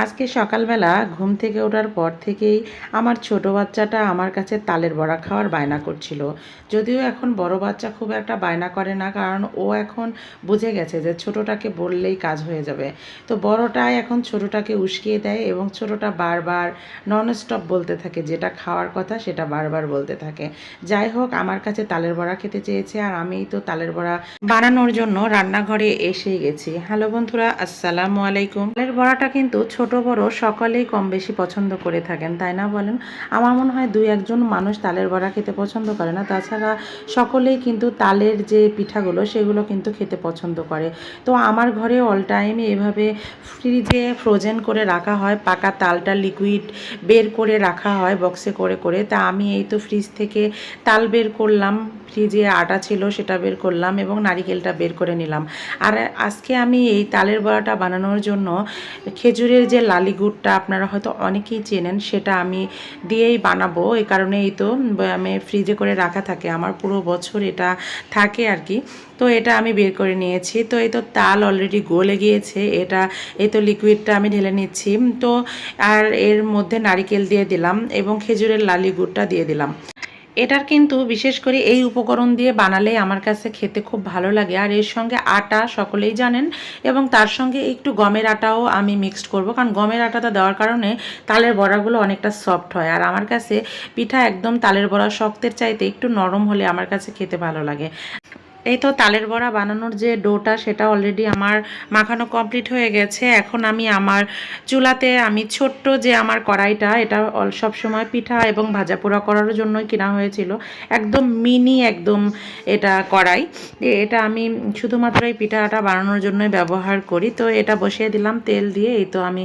আজকে সকালবেলা ঘুম থেকে ওঠার পর থেকেই আমার ছোট বাচ্চাটা আমার কাছে তালের বড়া খাওয়ার বায়না করছিল। যদিও এখন বড় বাচ্চা খুব একটা বায়না করে না, কারণ ও এখন বুঝে গেছে যে ছোটটাকে বললেই কাজ হয়ে যাবে। তো বড়টাই এখন ছোটটাকে উস্কিয়ে দেয় এবং ছোটটা বারবার নন স্টপ বলতে থাকে, যেটা খাওয়ার কথা সেটা বারবার বলতে থাকে। যাই হোক, আমার কাছে তালের বড়া খেতে চেয়েছে আর আমিই তো তালের বড়া বানানোর জন্য রান্নাঘরে এসে গেছি। হ্যালো বন্ধুরা, আসসালামু আলাইকুম। তালের বড়াটা কিন্তু ছোট বড় সকলেই কম বেশি পছন্দ করে থাকেন, তাই না বলেন? আমার মনে হয় দুই একজন মানুষ তালের বড়া খেতে পছন্দ করে না। তাছাড়া সকলেই কিন্তু তালের যে পিঠাগুলো, সেগুলো কিন্তু খেতে পছন্দ করে। তো আমার ঘরে অল টাইম এভাবে ফ্রিজে ফ্রোজেন করে রাখা হয়, পাকা তালটা লিকুইড বের করে রাখা হয় বক্সে করে করে। তা আমি এই তো ফ্রিজ থেকে তাল বের করলাম ফ্রিজে আটা ছিল সেটা বের করলাম এবং নারিকেলটা বের করে নিলাম। আর আজকে আমি এই তালের বড়াটা বানানোর জন্য খেজুরের যে লালি গুড়টা আপনারা হয়তো অনেকেই চেনেন, সেটা আমি দিয়েই বানাবো। এই কারণে এই তো আমি ফ্রিজে করে রাখা থাকে। আমার পুরো বছর এটা থাকে আর কি। তো এটা আমি বের করে নিয়েছি। তো এই তো তাল অলরেডি গলে গিয়েছে। এটা, এই তো লিকুইডটা আমি ঢেলে নিচ্ছি। তো আর এর মধ্যে নারিকেল দিয়ে দিলাম এবং খেজুরের লালি গুড়টা দিয়ে দিলাম। এটার কিন্তু বিশেষ করে এই উপকরণ দিয়ে বানালে আমার কাছে খেতে খুব ভালো লাগে। আর এর সঙ্গে আটা সকলেই জানেন এবং তার সঙ্গে একটু গমের আটাও আমি মিক্সড করব। কারণ গমের আটাটা দেওয়ার কারণে তালের বড়াগুলো অনেকটা সফট হয়। আর আমার কাছে পিঠা একদম তালের বড়া শক্তের চাইতে একটু নরম হলে আমার কাছে খেতে ভালো লাগে। এই তো তালের বড়া বানানোর যে ডোটা, সেটা অলরেডি আমার মাখানো কমপ্লিট হয়ে গেছে। এখন আমি আমার চুলাতে আমি ছোট্ট যে আমার কড়াইটা, এটা সব সময় পিঠা এবং ভাজা পোড়া করার জন্যই কেনা হয়েছিল। একদম মিনি একদম এটা কড়াই। এটা আমি শুধুমাত্র এই পিঠাটা বানানোর জন্যই ব্যবহার করি। তো এটা বসিয়ে দিলাম তেল দিয়ে, এই তো আমি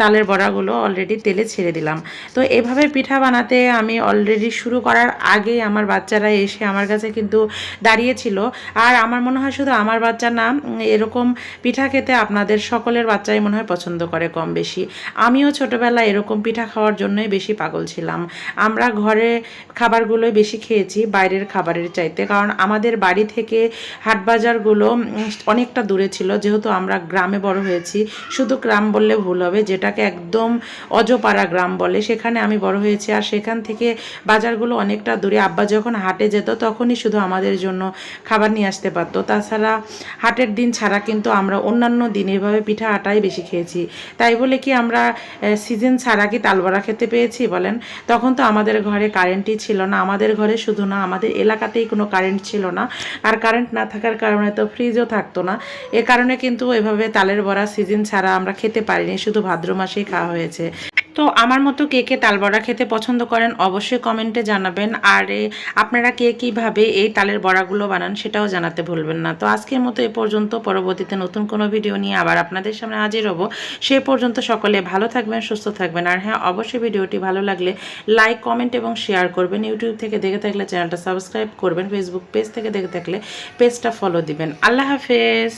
তালের বড়াগুলো অলরেডি তেলে ছেড়ে দিলাম। তো এভাবে পিঠা বানাতে আমি অলরেডি শুরু করার আগেই আমার বাচ্চারা এসে আমার কাছে কিন্তু দাঁড়িয়েছিল। আর আমার মনে হয় শুধু আমার বাচ্চা না এরকম পিঠা খেতে আপনাদের সকলের বাচ্চাই মনে হয় পছন্দ করে কম বেশি। আমিও ছোটোবেলায় এরকম পিঠা খাওয়ার জন্যই বেশি পাগল ছিলাম। আমরা ঘরে খাবারগুলোই বেশি খেয়েছি, বাইরের খাবারের চাইতে। কারণ আমাদের বাড়ি থেকে হাট বাজারগুলো অনেকটা দূরে ছিল। যেহেতু আমরা গ্রামে বড় হয়েছি, শুধু গ্রাম বললে ভুল হবে। যেটাকে একদম অজপাড়া গ্রাম বলে, সেখানে আমি বড় হয়েছি। আর সেখান থেকে বাজারগুলো অনেকটা দূরে। আব্বা যখন হাটে যেত, তখনই শুধু আমাদের জন্য খাবার নিয়ে আসতে পারতো তাছাড়া হাটের দিন ছাড়া কিন্তু আমরা অন্যান্য দিন এভাবে পিঠা আটাই বেশি খেয়েছি। তাই বলে কি আমরা সিজন ছাড়া কি তালবড়া খেতে পেয়েছি বলেন? তখন তো আমাদের ঘরে কারেন্টই ছিল না। আমাদের ঘরে শুধু না, আমাদের এলাকাতেই কোনো কারেন্ট ছিল না। আর কারেন্ট না থাকার কারণে তো ফ্রিজও থাকতো না। এ কারণে কিন্তু এভাবে তালের বড়া সিজন ছাড়া আমরা খেতে পারিনি। শুধু ভাদ্র মাসেই খাওয়া হয়েছে। তো আমার মতো কে কে তাল তালবড়া খেতে পছন্দ করেন অবশ্যই কমেন্টে জানাবেন। আর আপনারা কে কীভাবে এই তালের বড়াগুলো বানান সেটাও জানাতে ভুলবেন না। তো আজকের মতো এ পর্যন্ত। পরবর্তীতে নতুন কোনো ভিডিও নিয়ে আবার আপনাদের সামনে হাজির হব। সে পর্যন্ত সকলে ভালো থাকবেন, সুস্থ থাকবেন। আর হ্যাঁ অবশ্যই ভিডিওটি ভালো লাগলে লাইক, কমেন্ট এবং শেয়ার করবেন। ইউটিউব থেকে দেখে থাকলে চ্যানেলটা সাবস্ক্রাইব করবেন। ফেসবুক পেজ থেকে দেখে থাকলে পেজটা ফলো দিবেন। আল্লাহ হাফেজ।